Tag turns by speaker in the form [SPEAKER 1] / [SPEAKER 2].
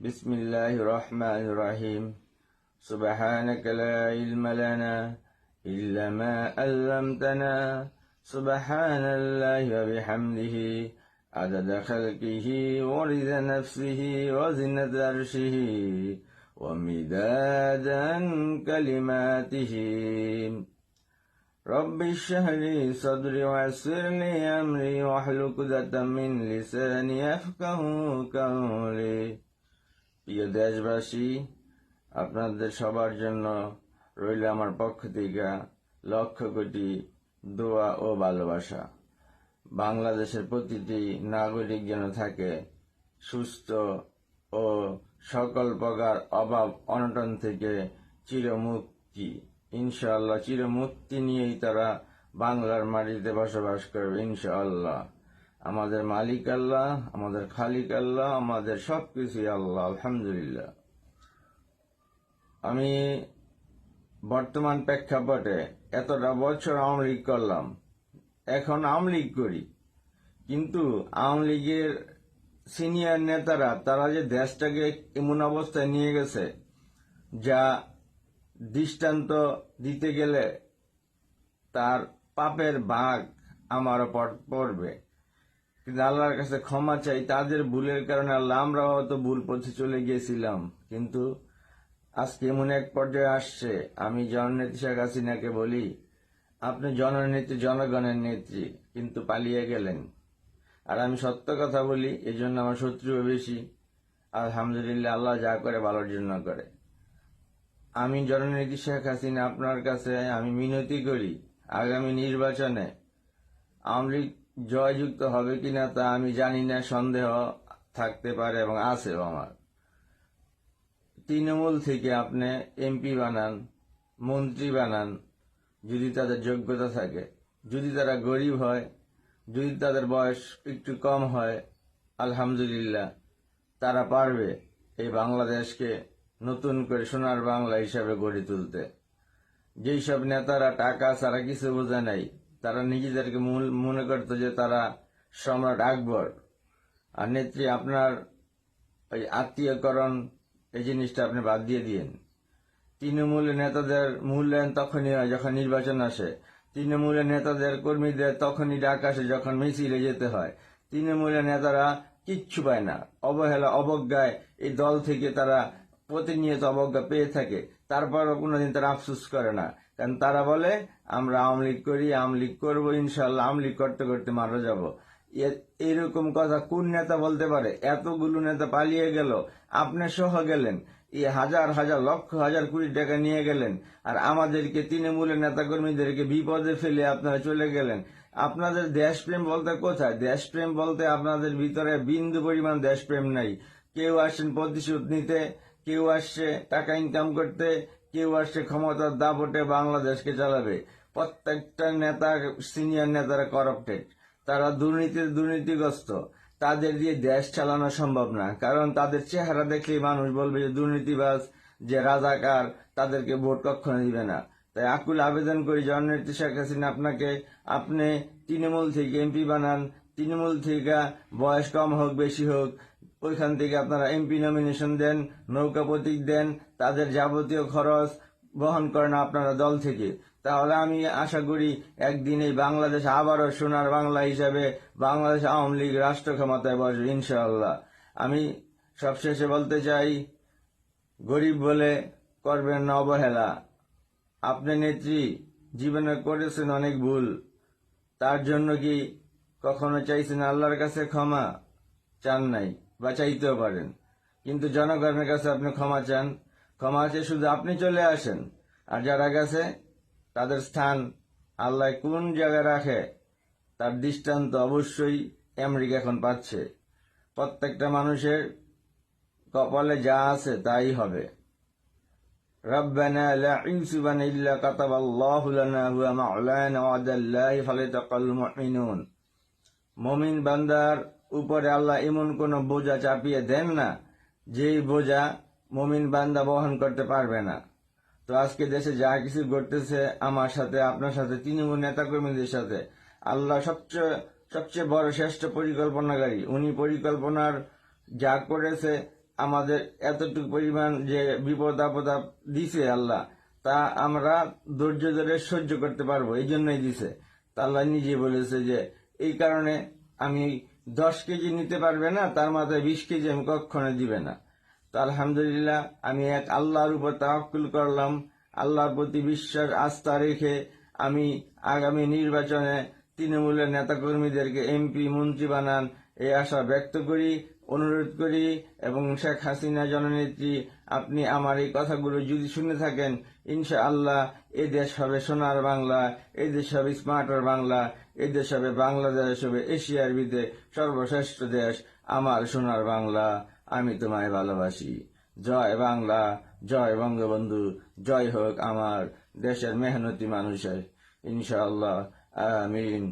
[SPEAKER 1] بسم الله الرحمن الرحيم. سبحانك لا علم لنا إلا ما علمتنا. سبحان الله وبحمده. عدد خلقه ورد نفسه وزنة عرشه ومدادا كلماته. رب اشرح لي صدري ويسر لي أمري واحلل عقدة من لساني يفقه قولي. প্রিয় দেশবাসী, আপনাদের সবার জন্য রইল আমার পক্ষ থেকে লক্ষ কোটি দোয়া ও ভালোবাসা। বাংলাদেশের প্রতিটি নাগরিক যেন থাকে সুস্থ ও সকল প্রকার অভাব অনটন থেকে চিরমুক্তি। ইনশাআল্লাহ, চিরমুক্তি নিয়েই তারা বাংলার মাটিতে বসবাস করবে, ইনশাআল্লাহ। আমাদের মালিক আল্লাহ, আমাদের খালিক আল্লাহ, আমাদের সবকিছুই আল্লাহ, আলহামদুলিল্লাহ। আমি বর্তমান প্রেক্ষাপটে এতটা বছর আওয়ামী লীগ করলাম, এখন আওয়ামী লীগ করি। কিন্তু আওয়ামী লীগের সিনিয়র নেতারা, তারা যে দেশটাকে এমন অবস্থায় নিয়ে গেছে, যা দৃষ্টান্ত দিতে গেলে তার পাপের ভাগ আমার ওপর পড়বে। কিন্তু আল্লাহর কাছে ক্ষমা চাই, তাদের ভুলের কারণে আল্লাহ, আমরা হয়তো ভুল পথে চলে গিয়েছিলাম, কিন্তু আজকে এমন এক পর্যায়ে আসছে। আমি জননেত্রী শেখ হাসিনাকে বলি, আপনি জননেত্রী, জনগণের নেত্রী, কিন্তু পালিয়ে গেলেন। আর আমি সত্য কথা বলি এই জন্য আমার শত্রুও বেশি। আলহামদুলিল্লাহ, আল্লাহ যা করে ভালোর জন্য করে। আমি জননেত্রী শেখ হাসিনা, আপনার কাছে আমি মিনতি করি, আগামী নির্বাচনে আওয়ামী জয়যুক্ত হবে কিনা তা আমি জানি না, সন্দেহ থাকতে পারে এবং আছেও আমার। তৃণমূল থেকে আপনি এমপি বানান, মন্ত্রী বানান, যদি তাদের যোগ্যতা থাকে। যদি তারা গরিব হয়, যদি তাদের বয়স একটু কম হয়, আলহামদুলিল্লাহ, তারা পারবে এই বাংলাদেশকে নতুন করে সোনার বাংলা হিসাবে গড়ে তুলতে। যেই সব নেতারা টাকা ছাড়া কিছু বোঝে নাই তারা নিজেদেরকে মনে করতো যে তারা সম্রাট আকবর। আর নেত্রী আপনার ওই আত্মীয়করণ, এই জিনিসটা আপনি বাদ দিয়ে দিন তৃণমূলের নেতাদের মূল্যায়ন তখনই হয় যখন নির্বাচন আসে। তৃণমূলের নেতাদের কর্মীদের তখনই ডাক আসে যখন মিছিলে যেতে হয়। তৃণমূলের নেতারা কিচ্ছু পায় না। অবহেলা, অবজ্ঞায় এই দল থেকে তারা প্রতিনিয়ত অবজ্ঞা পেয়ে থাকে, তারপরও কোনোদিন তারা আফসুস করে না। কারণ তারা বলে, আমরা আওয়ামী লীগ করি, আওয়ামী লীগ করব ইনশাল্লাহ আওয়ামী লীগ করতে করতে মারা যাব। এরকম কথা কোন নেতা বলতে পারে? এতগুলো নেতা পালিয়ে গেল, আপনি সহ গেলেন এই হাজার হাজার, লক্ষ, হাজার, কোটি টাকা নিয়ে গেলেন, আর আমাদেরকে, তৃণমূলের নেতাকর্মীদেরকে বিপদে ফেলে আপনারা চলে গেলেন। আপনাদের দেশপ্রেম বলতে কোথায়? দেশপ্রেম বলতে আপনাদের ভিতরে বিন্দু পরিমাণ দেশপ্রেম নাই। কেউ আসেন প্রতিশোধ নিতে কেউ আসছে টাকা ইনকাম করতে, কেউ আসছে ক্ষমতার দাপটে বাংলাদেশকে চালাবে। প্রত্যেকটা নেতা সিনিয়র নেতারা করাপ্টেড তারা দুর্নীতির দুর্নীতিগ্রস্ত। তাদের দিয়ে দেশ চালানো সম্ভব না। কারণ তাদের চেহারা দেখলেই মানুষ বলবে যে দুর্নীতিবাজ, যে রাজাকার, তাদেরকে ভোট কখনো দিবে না। তাই আকুল আবেদন করি জননেত্রী শেখ হাসিনা আপনাকে, আপনি তৃণমূল থেকে এমপি বানান। তৃণমূল থেকে বয়স কম হোক, বেশি হোক ওইখান থেকে আপনারা এমপি নমিনেশন দেন, নৌকা প্রতীক দেন, তাদের যাবতীয় খরচ বহন করেন আপনারা দল থেকে। তাহলে আমি আশা করি একদিন এই বাংলাদেশ আবারও সোনার বাংলা হিসাবে বাংলাদেশ আওয়ামী লীগ রাষ্ট্র ক্ষমতায় বসবে, ইনশাআল্লাহ। আমি সবশেষে বলতে চাই, গরিব বলে করবেন না অবহেলা। আপনি নেত্রী, জীবনে করেছেন অনেক ভুল। তার জন্য কি কখনো চাইছেন আল্লাহর কাছে ক্ষমা? চান নাই। বা চাইতেও পারেন কিন্তু জনগণের কাছে আপনি ক্ষমা চান ক্ষমা আছে শুধু আপনি চলে আসেন আর যারা গেছে তাদের স্থান আল্লাহ কোন জায়গায় রাখে তার দৃষ্টান্ত অবশ্যই আমেরিকা এখন পাচ্ছে প্রত্যেকটা মানুষের কপালে যা আছে তাই হবে ربنا لا عيسبا إلا كتب الله لنا هو مولانا وعد الله فليتقل المؤمنون মমিন বান্দার উপরে আল্লাহ এমন কোন বোঝা চাপিয়ে দেন না, যেই বোঝা মমিন বান্দা বহন করতে পারবে না। তো আজকে দেশে যা কিছু ঘটতেছে আমার সাথে, আপনার সাথে, তৃণমূল নেতাকর্মীদের সাথে, আল্লাহ সবচেয়ে সবচেয়ে বড় শ্রেষ্ঠ পরিকল্পনাকারী। উনি পরিকল্পনার যা করেছে, আমাদের এতটুকু পরিমাণ যে বিপদ আপদ আপ- দিছে আল্লাহ, তা আমরা ধৈর্য ধরে সহ্য করতে পারব, এই জন্যই দিছে। তা আল্লাহ নিজে বলেছে যে, এই কারণে আমি দশ কেজি নিতে পারবে না, তার মাথায় বিশ কেজি আমি কখনো দিবে না। তো আলহামদুলিল্লাহ, আমি এক আল্লাহর উপর তাহকুল করলাম, আল্লাহর প্রতি বিশ্বাস আস্থা রেখে আমি আগামী নির্বাচনে তৃণমূলের নেতাকর্মীদেরকে এমপি, মন্ত্রী বানান, এই আশা ব্যক্ত করি। অনুরোধ করি এবং শেখ হাসিনা জননেত্রী, আপনি আমার এই কথাগুলো যদি শুনে থাকেন ইনশা আল্লাহ এই দেশ হবে সোনার বাংলা এই দেশ হবে স্মার্টার বাংলা, এ দেশ হবে বাংলাদেশ, হবে এশিয়ার ভিতরে সর্বশ্রেষ্ঠ দেশ, আমার সোনার বাংলা। আমি তোমায় ভালোবাসি। জয় বাংলা, জয় বঙ্গবন্ধু, জয় হোক আমার দেশের মেহনতি মানুষের। ইনশাআল্লাহ, আমিন।